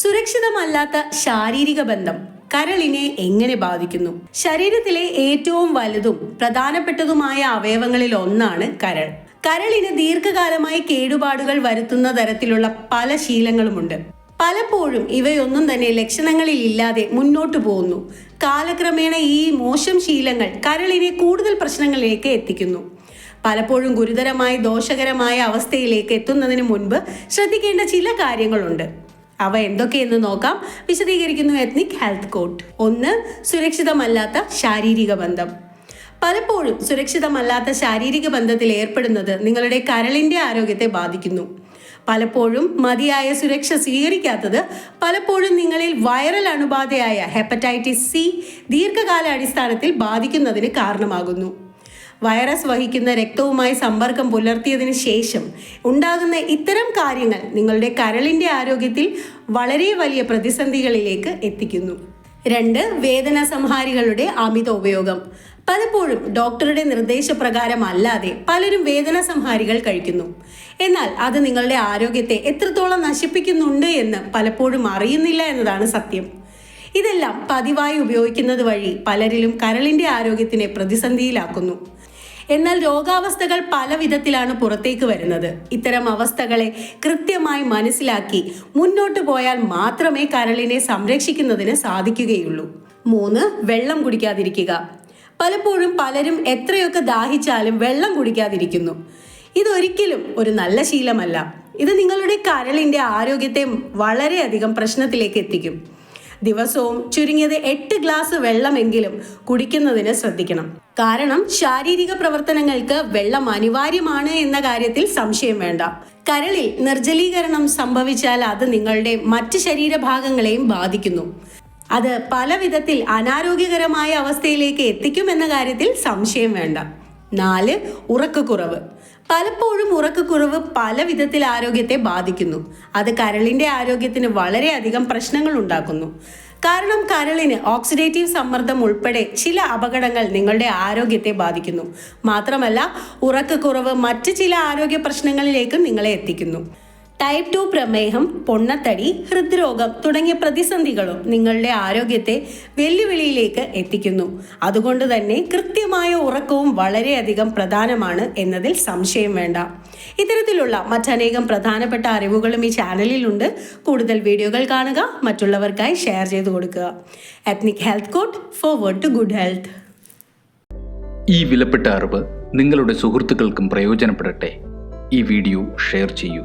സുരക്ഷിതമല്ലാത്ത ശാരീരിക ബന്ധം കരളിനെ എങ്ങനെ ബാധിക്കുന്നു? ശരീരത്തിലെ ഏറ്റവും വലുതും പ്രധാനപ്പെട്ടതുമായ അവയവങ്ങളിൽ ഒന്നാണ് കരൾ. കരളിന് ദീർഘകാലമായി കേടുപാടുകൾ വരുത്തുന്ന തരത്തിലുള്ള പല ശീലങ്ങളുമുണ്ട്. പലപ്പോഴും ഇവയൊന്നും തന്നെ ലക്ഷണങ്ങളിൽ ഇല്ലാതെ മുന്നോട്ടു പോകുന്നു. കാലക്രമേണ ഈ മോശം ശീലങ്ങൾ കരളിനെ കൂടുതൽ പ്രശ്നങ്ങളിലേക്ക് എത്തിക്കുന്നു. പലപ്പോഴും ഗുരുതരമായി ദോഷകരമായ അവസ്ഥയിലേക്ക് എത്തുന്നതിന് മുൻപ് ശ്രദ്ധിക്കേണ്ട ചില കാര്യങ്ങളുണ്ട്. അവ എന്തൊക്കെയെന്ന് നോക്കാം. വിശദീകരിക്കുന്നു എത്നിക് ഹെൽത്ത് കോഡ് ഒന്ന് സുരക്ഷിതമല്ലാത്ത ശാരീരിക ബന്ധം. പലപ്പോഴും സുരക്ഷിതമല്ലാത്ത ശാരീരിക ബന്ധത്തിൽ ഏർപ്പെടുന്നത് നിങ്ങളുടെ കരളിന്റെ ആരോഗ്യത്തെ ബാധിക്കുന്നു. പലപ്പോഴും മതിയായ സുരക്ഷ സ്വീകരിക്കാത്തത് പലപ്പോഴും നിങ്ങളിൽ വൈറൽ അണുബാധയായ ഹെപ്പറ്റൈറ്റിസ് സി ദീർഘകാല അടിസ്ഥാനത്തിൽ ബാധിക്കുന്നതിന് കാരണമാകുന്നു. വൈറസ് വഹിക്കുന്ന രക്തവുമായി സമ്പർക്കം പുലർത്തിയതിനു ശേഷം ഉണ്ടാകുന്ന ഇത്തരം കാര്യങ്ങൾ നിങ്ങളുടെ കരളിന്റെ ആരോഗ്യത്തിൽ വളരെ വലിയ പ്രതിസന്ധികളിലേക്ക് എത്തിക്കുന്നു. രണ്ട് വേദന സംഹാരികളുടെ അമിത ഉപയോഗം. പലപ്പോഴും ഡോക്ടറുടെ നിർദ്ദേശപ്രകാരം അല്ലാതെ പലരും വേദന സംഹാരികൾ കഴിക്കുന്നു. എന്നാൽ അത് നിങ്ങളുടെ ആരോഗ്യത്തെ എത്രത്തോളം നശിപ്പിക്കുന്നുണ്ട് എന്ന് പലപ്പോഴും അറിയുന്നില്ല എന്നതാണ് സത്യം. ഇതെല്ലാം പതിവായി ഉപയോഗിക്കുന്നത് വഴി പലരിലും കരളിന്റെ ആരോഗ്യത്തിനെ പ്രതിസന്ധിയിലാക്കുന്നു. എന്നാൽ രോഗാവസ്ഥകൾ പല വിധത്തിലാണ് പുറത്തേക്ക് വരുന്നത്. ഇത്തരം അവസ്ഥകളെ കൃത്യമായി മനസ്സിലാക്കി മുന്നോട്ട് പോയാൽ മാത്രമേ കരളിനെ സംരക്ഷിക്കുന്നതിന് സാധിക്കുകയുള്ളൂ. മൂന്ന് വെള്ളം കുടിക്കാതിരിക്കുക. പലപ്പോഴും പലരും എത്രയൊക്കെ ദാഹിച്ചാലും വെള്ളം കുടിക്കാതിരിക്കുന്നു. ഇതൊരിക്കലും ഒരു നല്ല ശീലമല്ല. ഇത് നിങ്ങളുടെ കരളിന്റെ ആരോഗ്യത്തെ വളരെയധികം പ്രശ്നത്തിലേക്ക് എത്തിക്കും. ദിവസവും ചുരുങ്ങിയത് എട്ട് ഗ്ലാസ് വെള്ളമെങ്കിലും കുടിക്കുന്നതിന് ശ്രദ്ധിക്കണം. കാരണം ശാരീരിക പ്രവർത്തനങ്ങൾക്ക് വെള്ളം അനിവാര്യമാണ് എന്ന കാര്യത്തിൽ സംശയം വേണ്ട. കരളിൽ നിർജലീകരണം സംഭവിച്ചാൽ അത് നിങ്ങളുടെ മറ്റ് ശരീരഭാഗങ്ങളെയും ബാധിക്കുന്നു. അത് പല വിധത്തിൽ അനാരോഗ്യകരമായ അവസ്ഥയിലേക്ക് എത്തിക്കുമെന്ന കാര്യത്തിൽ സംശയം വേണ്ട. നാല് ഉറക്കക്കുറവ്. പലപ്പോഴും ഉറക്കക്കുറവ് പല വിധത്തിൽ ആരോഗ്യത്തെ ബാധിക്കുന്നു. അത് കരളിന്റെ ആരോഗ്യത്തിന് വളരെയധികം പ്രശ്നങ്ങൾ ഉണ്ടാക്കുന്നു. കാരണം കരളിന് ഓക്സിഡേറ്റീവ് സമ്മർദ്ദം ഉൾപ്പെടെ ചില അപകടങ്ങൾ നിങ്ങളുടെ ആരോഗ്യത്തെ ബാധിക്കുന്നു. മാത്രമല്ല ഉറക്കക്കുറവ് മറ്റ് ചില ആരോഗ്യ പ്രശ്നങ്ങളിലേക്കും നിങ്ങളെ എത്തിക്കുന്നു. ടൈപ്പ് ടു പ്രമേഹം പൊണ്ണത്തടി ഹൃദ്രോഗം തുടങ്ങിയ പ്രതിസന്ധികളും നിങ്ങളുടെ ആരോഗ്യത്തെ വെല്ലുവിളിയിലേക്ക് എത്തിക്കുന്നു. അതുകൊണ്ട് തന്നെ കൃത്യമായ ഉറക്കവും വളരെയധികം പ്രധാനമാണ് എന്നതിൽ സംശയം വേണ്ട. ഇത്തരത്തിലുള്ള മറ്റനേകം പ്രധാനപ്പെട്ട അറിവുകളും ഈ ചാനലിലുണ്ട്. കൂടുതൽ വീഡിയോകൾ കാണുക മറ്റുള്ളവർക്കായി ഷെയർ ചെയ്തു കൊടുക്കുക. Ethnic health code forward to good health ഈ വിലപ്പെട്ട അറിവ് നിങ്ങളുടെ സുഹൃത്തുക്കൾക്കും പ്രയോജനപ്പെടട്ടെ. ഈ വീഡിയോ ഷെയർ ചെയ്യൂ.